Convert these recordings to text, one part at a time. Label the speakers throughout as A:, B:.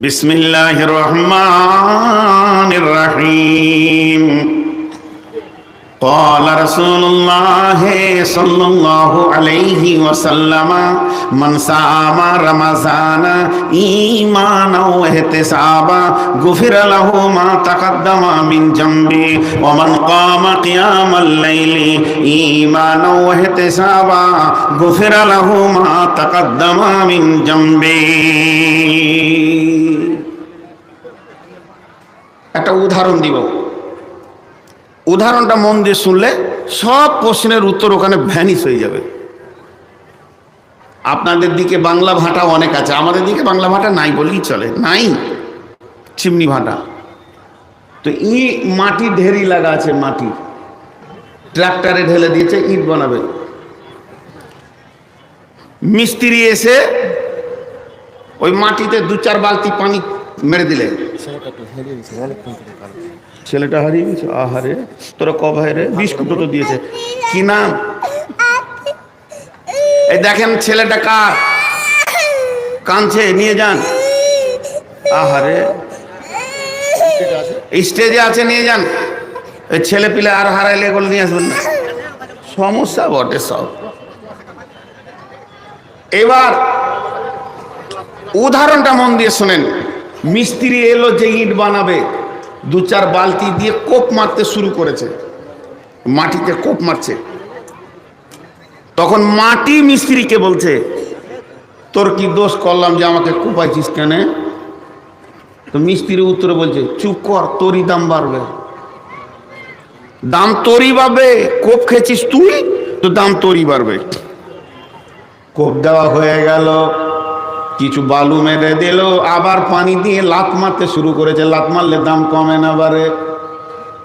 A: بسم الله الرحمن الرحيم قال رسول الله صلى الله عليه وسلم من صام رمضان إيمانا واحتسابا غفر له ما تقدم من جنبه ومن قام قيام الليل إيمانا واحتسابا غفر له ما تقدم من جنبه একটা উদাহরণ দিব। উদাহরণটা মন দিয়ে শুনলে সব প্রশ্নের উত্তর ওখানে ভ্যানিস হয়ে যাবে। আপনাদের দিকে বাংলা ভাটা অনেক আছে, আমাদের দিকে বাংলা ভাটা নাই বললেই চলে। নাই? চিমনি ভাটা। তো ই মাটি ঢেরি লাগা আছে মাটি। ট্রাক্টরে ঢেলে দিয়েছে, ইট বানাবে। মিস্ত্রি এসে ওই মাটিতে দু চার বালতি পানি মেরে দিলে। ছেলেটা হারিয়ে গেছে আহারে, তোরা ক ভাই রে? বিস্কুট তো দিয়েছে। কি নাম? এই দেখেন ছেলেটা কার? কাঁদছে, নিয়ে যান। আহারে। স্টেজে আছে, নিয়ে যান। এই ছেলে পিলে আর হারাইলে এগুলো নিয়ে আসবেন না। সমস্যা বটে সব। এবার উদাহরণটা মন দিয়ে শোনেন। মিস্ত্রি এলো যে ইট বানাবে, দু চার বালতি দিয়ে কোপ মারতে শুরু করেছে। মাটিতে কোপ মারছে। তখন মাটি মিস্ত্রিকে বলছে, তোর কি দোষ করলাম যে আমাকে কোপাইছিস কেন? তো মিস্ত্রি উত্তরে বলছে, চুপ কর, তোরই দাম বাড়বে। দাম তোরই বাড়বে, কোপ খেয়েছিস তুই, তো দাম তোরই বাড়বে। কোপ দেওয়া হয়ে গেল। কিছু বালু মেরে দিল, আবার পানি দিয়ে লাত মারতে শুরু করেছে। লাত মারলে দাম কমে না বারে।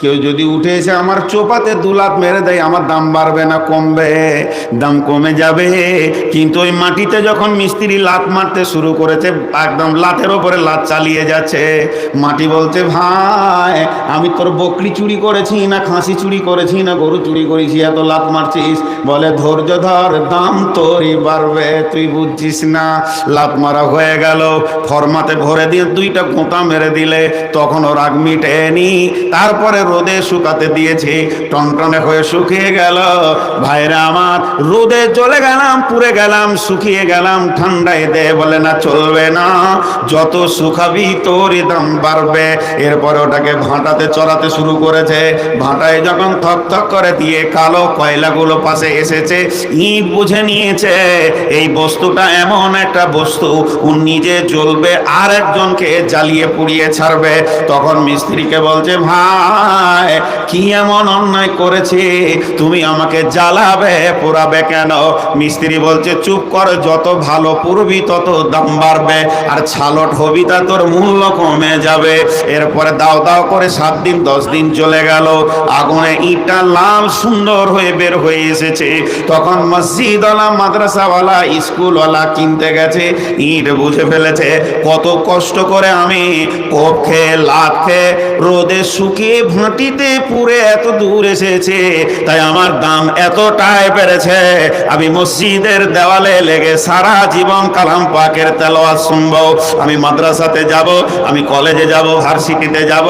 A: কেউ যদি উঠে এসে আমার চোপাতে দু লাত মেরে দেয়, আমার দাম বাড়বে না, কমবে, দাম কমে যাবে। কিন্তু ওই মাটিতে যখন মিস্ত্রি লাত মারতে শুরু করেছে, একদম লাতের ওপরে লাত চালিয়ে যাচ্ছে। মাটি বলছে, ভাই, আমি তোর বকরি চুরি করেছি না, খাসি চুরি করেছি না, গরু চুরি করেছি, এত লাত মারছিস? বলে, ধৈর্য ধর, দাম তোরই বাড়বে, তুই বুঝছিস না। লাত মারা হয়ে গেল। ফরমাতে ভরে দিয়ে দুইটা গোঁতা মেরে দিলে, তখন ওর আগ মিটেনি। তারপরে রোদে শুকাতে দিয়েছি। টনটনে হয়ে শুকিয়ে গেল। ভাইরা আমার, রোদে চলে গেলাম, পুড়ে গেলাম, শুকিয়ে গেলাম, ঠান্ডায় দে বলে না চলবে না। যত শুকাবি তোর দাম বাড়বে। এরপরে ওটাকে ভাঁটাতে চড়াতে শুরু করেছে। ভাঁটায় যখন থক থক করে দিয়ে কালো কয়লাগুলো পাশে এসেছে, ইট বুঝে নিয়েছে, এই বস্তুটা এমন একটা বস্তু ও নিজে জ্বলবে আর একজনকে জ্বালিয়ে পুড়িয়ে ছাড়বে। তখন মিস্ত্রিকে বলছে, ভাই কি এমন অন্যায় করেছে? তুমি আমাকে জ্বালাবে পোড়াবে কেন? মিস্ত্রি বলছে, চুপ কর, যত ভালো পুরবি তত দাম বাড়বে, আর ছালট হবি তা তোর মূল্য কমে যাবে। এরপরে দাও দাও করে সাত দিন, দশ দিন চলে গেল। আগুনে ইটটা লাল সুন্দর হয়ে বের হয়ে এসেছে। তখন মসজিদওয়ালা, মাদ্রাসাওয়ালা, স্কুলওয়ালা কিনতে গেছে, ইট বুঝে ফেলেছে, কত কষ্ট করে আমি কোপ খেয়ে লাভ খেয়ে রোদে শুকিয়ে ভাটিতে পুরে এত দূর এসেছে, তাই আমার দাম এতটাই বেড়েছে। আমি মসজিদের দেওয়ালে লেগে সারা জীবন কালাম পাকের তেলোয়াত শুনব। আমি মাদ্রাসাতে যাব, আমি কলেজে যাব, ভার্সিটিতে যাব,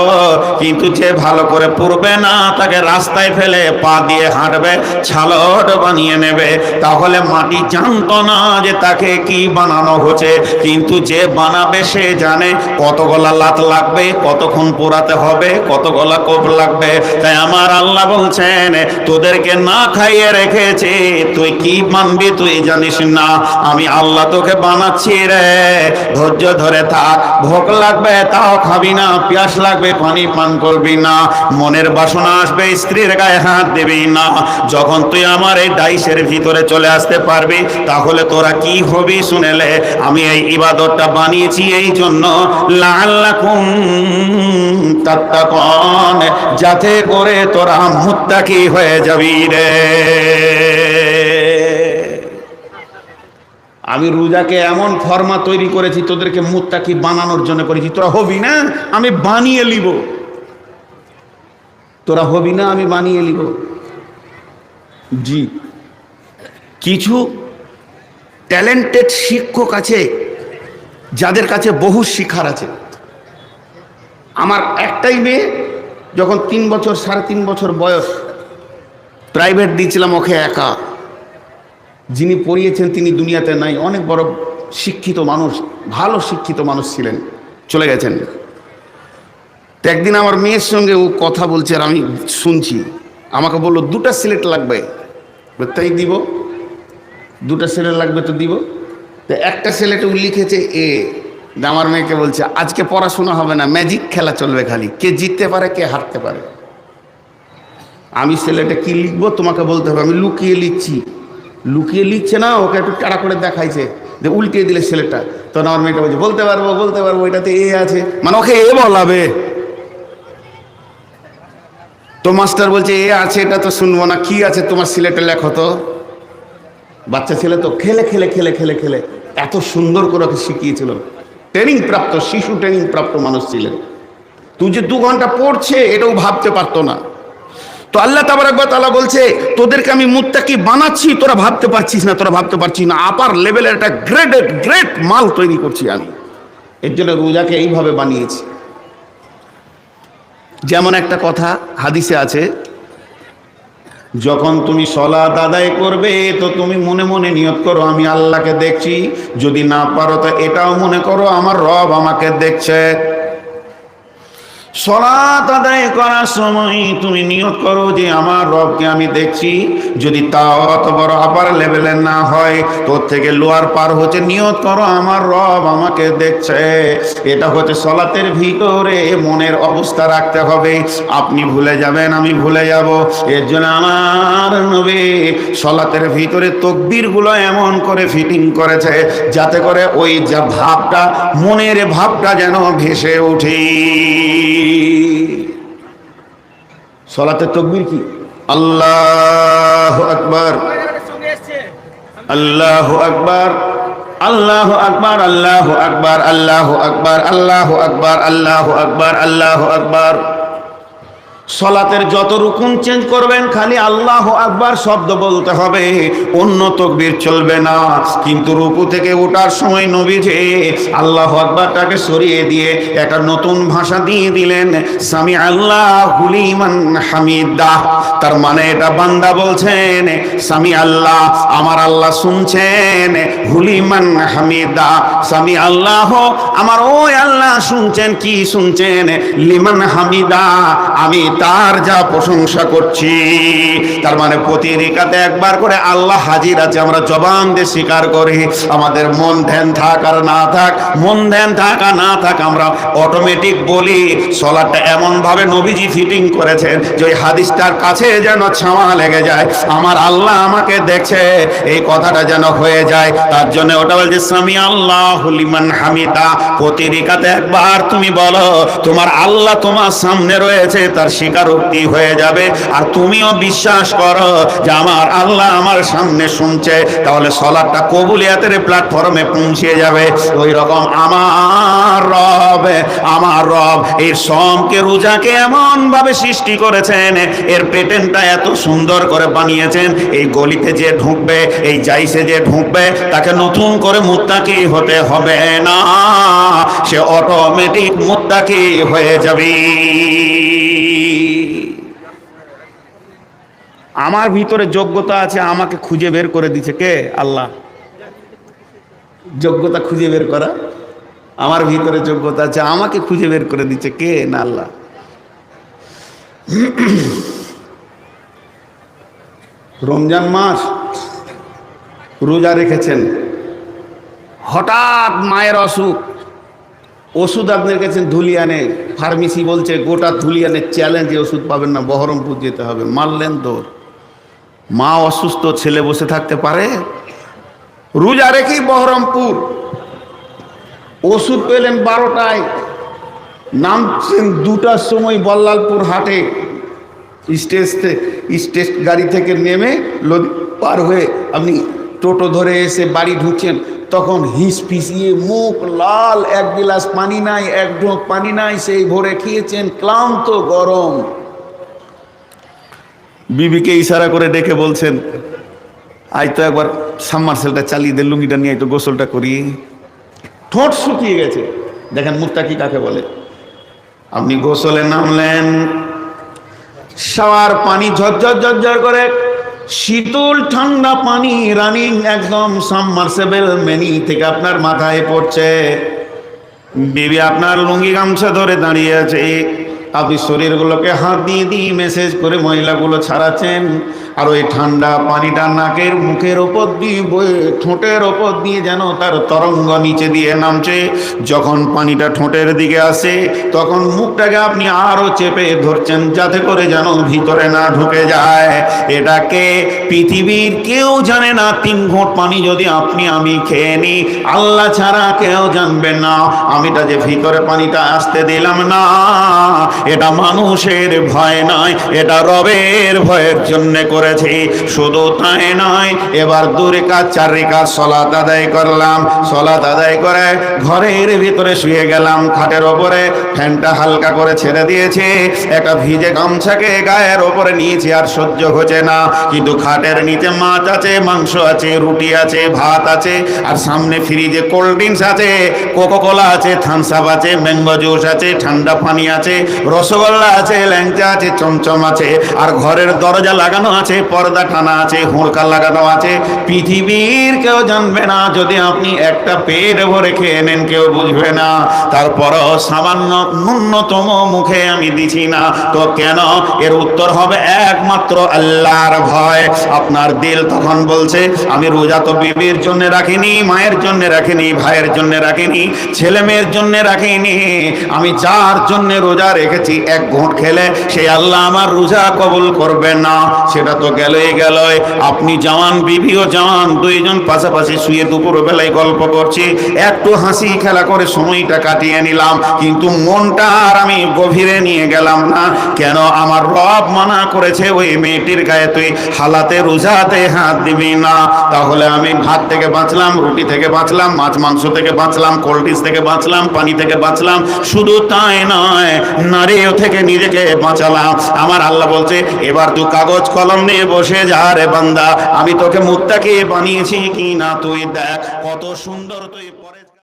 A: কিন্তু যে ভালো করে পড়বে না, তাকে রাস্তায় ফেলে পা দিয়ে হাঁটবে, ছালট বানিয়ে নেবে। তাহলে মাটি জানতো না যে তাকে কি বানানো হচ্ছে, কিন্তু যে বানাবে সে জানে কত গলা লাত লাগবে, কতক্ষণ পোড়াতে হবে কত গলা কোপ লাগবে। তাই আমার আল্লাহ বলছেন, তোদেরকে না খাইয়ে রেখেছে। তুই কি মানবি তুই জানিস না। আমি আল্লাহ তোকে বানাচ্ছি রে। ধৈর্য ধরে থাক। ভোক লাগবে তাও খাবি না। পিয়াস লাগবে, পানি পান করবি না। মনের বাসনা আসবে, স্ত্রীর গায়ে হাত দিবি না। যখন তুই আমার এই ডাইসের ভিতরে চলে আসতে পারবি, তাহলে তোরা কি হবি শুনেলে? আমি এই ইবাদতটা বানিয়েছি, এই জন্য লাল্লাকুম তাত্তাকুন। যাতে করে তোরা মুত্তাকি হয়ে যাবি রে। আমি রোজাকে এমন ফর্মা তৈরি করেছি, তোদেরকে মুত্তাকি বানানোর জন্য করেছি। তোরা হবি না? আমি বানিয়ে লিব তোরা হবি না? আমি বানিয়ে লিব জি। কিছু ট্যালেন্টেড শিক্ষক আছে, যাদের কাছে বহু শিখার আছে। আমার একটাই মেয়ে যখন তিন বছর, সাড়ে তিন বছর বয়স প্রাইভেট দিয়েছিলাম ওকে একা। যিনি পড়িয়েছেন, তিনি দুনিয়াতে নাই, অনেক বড় শিক্ষিত মানুষ, ভালো শিক্ষিত মানুষ ছিলেন, চলে গেছেন। তো একদিন আমার মেয়ের সঙ্গে ও কথা বলছে আর আমি শুনছি। আমাকে বলল, দুটা সিলেট লাগবে? তাই দিব। দুটা সিলেট লাগবে তো দিব। তো একটা সিলেটে ও লিখেছে এ আমার মেয়েকে বলছে, আজকে পড়াশোনা হবে না ম্যাজিক খেলা চলবে খালি। কে জিততে পারে, কে হারতে পারে? আমি ছেলেটা কি লিখব, তোমাকে বলতে হবে, আমি লুকিয়ে লিখছি। লুকিয়ে লিখছে না, ওকে একটু টাড়া করে দেখাইছে, যে উল্টিয়ে দিলে ছেলেটা। তখন আমার মেয়েটা বলছে, বলতে পারব বলতে পারব, এটাতে এ আছে। মানে ওকে এ বলাবে। তো মাস্টার বলছে, এ আছে, এটা তো শুনব না, কি আছে তোমার সিলেটে লেখো তো? বাচ্চা ছেলে তো খেলে খেলে খেলে খেলে খেলে, এত সুন্দর করে ওকে শিখিয়েছিল। ট্রেনিং প্রাপ্ত শিশু ট্রেনিং প্রাপ্ত মানুষ ছিলেন। তুই যে দু ঘণ্টা পড়ছে, এটাও ভাবতে পারতো না। তো আল্লাহ তাবারাকবা তাআলা বলছে, তোদেরকে আমি মুত্তাকি বানাচ্ছি, তোরা ভাবতে পারছিস না, তোরা ভাবতে পারছিস না। আপার লেভেলের একটা গ্রেডেড গ্রেট মাল তৈরি করছি আমি। এর জন্য রোজাকে এইভাবে বানিয়েছি। যেমন একটা কথা হাদিসে আছে যখন তুমি সলা আদায় করবে, তো তুমি মনে মনে নিয়ত করো, আমি আল্লাহকে দেখছি। যদি না পারো, তো এটাও মনে করো, আমার রব আমাকে দেখছে। সলাত আদায় করার সময় তুমি নিয়ত করো যে আমার রবকে আমি দেখছি। যদি তাও অত বড় আপার লেভেলের না হয়, তোর থেকে লোয়ার পার হচ্ছে, নিয়ত করো আমার রব আমাকে দেখছে। এটা হচ্ছে সলাতের ভিতরে মনের অবস্থা রাখতে হবে। আপনি ভুলে যাবেন, আমি ভুলে যাব। এর জন্য আমার নবী সলাতের ভিতরে তকবিরগুলো এমন করে ফিটিং করেছে, যাতে করে ওই যা ভাবটা, মনের ভাবটা যেন ভেসে উঠে সলাতে তকবির কি? আল্লাহ আকবার। আল্লাহ আকবার। আল্লাহ আকবার আল্লাহ আকবার আল্লাহ আকবার আল্লাহ আকবার আল্লাহ আকবার আল্লাহ আকবার। সলাতের যত রুকুন চেঞ্জ করবেন, খালি আল্লাহ আকবার শব্দ বলতে হবে। অন্য তকবির চলবে না। কিন্তু রুকু থেকে ওঠার সময় নবীজে আল্লাহ আকবারটাকে সরিয়ে দিয়ে একটা নতুন ভাষা দিয়ে দিলেন স্বামী আল্লাহ হুলিমান হামিদা। তার মানে এটা বান্দা বলছেন স্বামী আল্লাহ, আমার আল্লাহ শুনছেন, হুলিমান হামিদা। স্বামী আল্লাহ, আমার ওই আল্লাহ শুনছেন, কি শুনছেন? লিমান হামিদা, আমি তার যা প্রশংসা করছি, তার মানে প্রতি রেখাতে একবার করে আল্লাহ হাজির আছে, আমরা জবান দিয়ে স্বীকার করি, আমাদের মন ধ্যান থাক আর না থাক, মন ধ্যান থাক আর না থাক, আমরা অটোমেটিক বলি সলাটটা এমন ভাবে নবীজি ফিটিং করেছেন যে ওই হাদিসটার কাছে যেন ছামা লেগে যায়, আমার আল্লাহ আমাকে দেখছে, এই কথাটা যেন হয়ে যায়, তার জন্য ওটা বলছে স্বামী আল্লাহ লিমান হামিদা প্রতি রেখাতে একবার তুমি বলো, তোমার আল্লাহ তোমার সামনে রয়েছে, তার স্বীকারোক্তি হয়ে যাবে। আর তুমিও বিশ্বাস করো যে আমার আল্লাহ আমার সামনে শুনছে। তাহলে সলাটটা কবুলিয়াতের প্ল্যাটফর্মে পৌঁছে যাবে। ওই রকম আমার রব আমার রব এই সমকে রোজাকে এমন ভাবে সৃষ্টি করেছেন, এর পেটেন্টটা এত সুন্দর করে বানিয়েছেন, এই গলিতে যে ঢুকবে, এই জাইসে যে ঢুকবে, তাকে নতুন করে মুত্তাকি হতে হবে না। সে অটোমেটিক মুত্তাকি হয়ে যাবে। আমার ভিতরে যোগ্যতা আছে, আমাকে খুঁজে বের করে দিছে কে? আল্লাহ। যোগ্যতা খুঁজে বের করা। আমার ভিতরে যোগ্যতা আছে, আমাকে খুঁজে বের করে দিচ্ছে কে? না, আল্লাহ। রমজান মাস রোজা রেখেছেন। হঠাৎ মায়ের অসুখ। ওষুধ আপনার কাছে ধুলিয়ানে ফার্মেসি বলছে, গোটা ধুলিয়ানের চ্যালেঞ্জে ওষুধ পাবেন না, বহরমপুর যেতে হবে। মারলেন তোর মা অসুস্থ, ছেলে বসে থাকতে পারে। রোজা রেখেই বহরমপুর। ওষুধ পেলেন বারোটায়। নামছেন দুটার সময় বল্লালপুর হাটে। স্টেজ স্টেজ গাড়ি থেকে নেমে লদি পার হয়ে আপনি টোটো ধরে এসে বাড়ি ঢুকছেন। তখন হিস পিছিয়ে মুখ লাল, এক গিলাস পানি নাই, এক ঢোক পানি নাই, সেই ভোরে খেয়েছেন ক্লান্ত গরম। বিবিকে ইশারা করে ডেকে বলছেন আই তো একবার সাবমার্সেলটা চালিয়ে দে, লুঙ্গিটা নিয়ে তো গোসলটা করি। ঠোঁট শুকিয়ে গেছে। দেখেন মুত্তাকি কাকে বলে? আপনি গোসলে নামলেন, শাওয়ার পানি ঝরঝর ঝরঝর করে, শীতল ঠান্ডা পানি রানিং একদম সাবমার্সেবল মেনি থেকে আপনার মাথায় পড়ছে। বিবি আপনার লুঙ্গি গামছা ধরে দাঁড়িয়ে আছে। আপনি শরীরগুলোকে হাত দিয়ে দিয়ে মেসেজ করে মহিলাগুলো ছাড়াচ্ছেন। আর ওই ঠান্ডা পানিটা নাকের মুখের ওপর দিয়ে বয়ে ঠোঁটের ওপর দিয়ে যেন তার তরঙ্গ নিচে দিয়ে নামছে। যখন পানিটা ঠোঁটের দিকে আসে, তখন মুখটাকে আপনি আরও চেপে ধরছেন যাতে করে যেন ভিতরে না ঢুকে যায়। এটাকে পৃথিবীর কেউ জানে না। তিন ঘোট পানি যদি আপনি, আমি খেয়ে নিই। আল্লাহ ছাড়া কেউ জানবে না। আমিটা যে ভিতরে পানিটা আসতে দিলাম না, এটা মানুষের ভয় নয়, এটা রবের ভয়ের জন্য করেছি। শুধু তাই নয়, এবার দূরে কাজ চার রেখা সলাত আদায় করলাম। সলাত আদায় করে ঘরের ভিতরে শুয়ে গেলাম। খাটের ওপরে ফ্যানটা হালকা করে ছেড়ে দিয়েছে। একটা ভিজে গামছাকে গায়ের ওপরে নিয়েছি, আর সহ্য হচ্ছে না। কিন্তু খাটের নিচে মাছ আছে, মাংস আছে, রুটি আছে, ভাত আছে, আর সামনে ফ্রিজে কোল্ড ড্রিঙ্কস আছে কোকো কোলা আছে, থামস আপ আছে, ম্যাঙ্গো জুস আছে, ঠান্ডা পানি আছে, রসগোল্লা আছে, ল্যাংচা আছে, চমচম আছে, আর ঘরের দরজা লাগানো আছে। পর্দা টানা আছে হুড়কা লাগানো আছে। পৃথিবীর কেউ জানবে না, যদি আপনি একটা পেট ভরে খেয়ে নেন, কেউ বুঝবে না। তারপরও সামান্য ন্যূনতম মুখে আমি দিছি না। তো কেন? এর উত্তর হবে একমাত্র আল্লাহর ভয়। আপনার দিল তখন বলছে, আমি রোজা তো বিবির জন্য রাখিনি, মায়ের জন্য রাখিনি, ভাইয়ের জন্য রাখিনি ছেলে মেয়ের জন্য রাখিনি। আমি যার জন্য রোজা রেখেছি, এক ঘুঁট খেলে সেই আল্লাহ আমার রোজা কবুল করবেন না। সেটা তো গেলই গেলই। আপনি জওয়ান বিবিও জওয়ান দুইজন পাশাপাশি শুয়ে দুপুর বেলায় গল্প করছি। একটু হাসি খেলা করে সময়টা কাটিয়ে নিলাম, কিন্তু মনটা আর আমি গভীরে নিয়ে গেলাম না। কেন আমার রব মানা করেছে ওই মেয়েটির গায়ে তুই হালাতে রোজাতে হাত দিবি না? তাহলে আমি ভাত থেকে বাঁচলাম, রুটি থেকে বাঁচলাম, মাছ মাংস থেকে বাঁচলাম, কোল্ড থেকে বাঁচলাম, পানি থেকে বাঁচলাম, শুধু তাই নয়, নারীও থেকে নিজেকে বাঁচালাম। আমার আল্লাহ বলছে, এবার তুই কাগজ কলম নিয়ে বসে যা রে বান্দা। আমি তোকে মুত্তাকে বানিয়েছি কি না তুই দেখ। কত সুন্দর তুই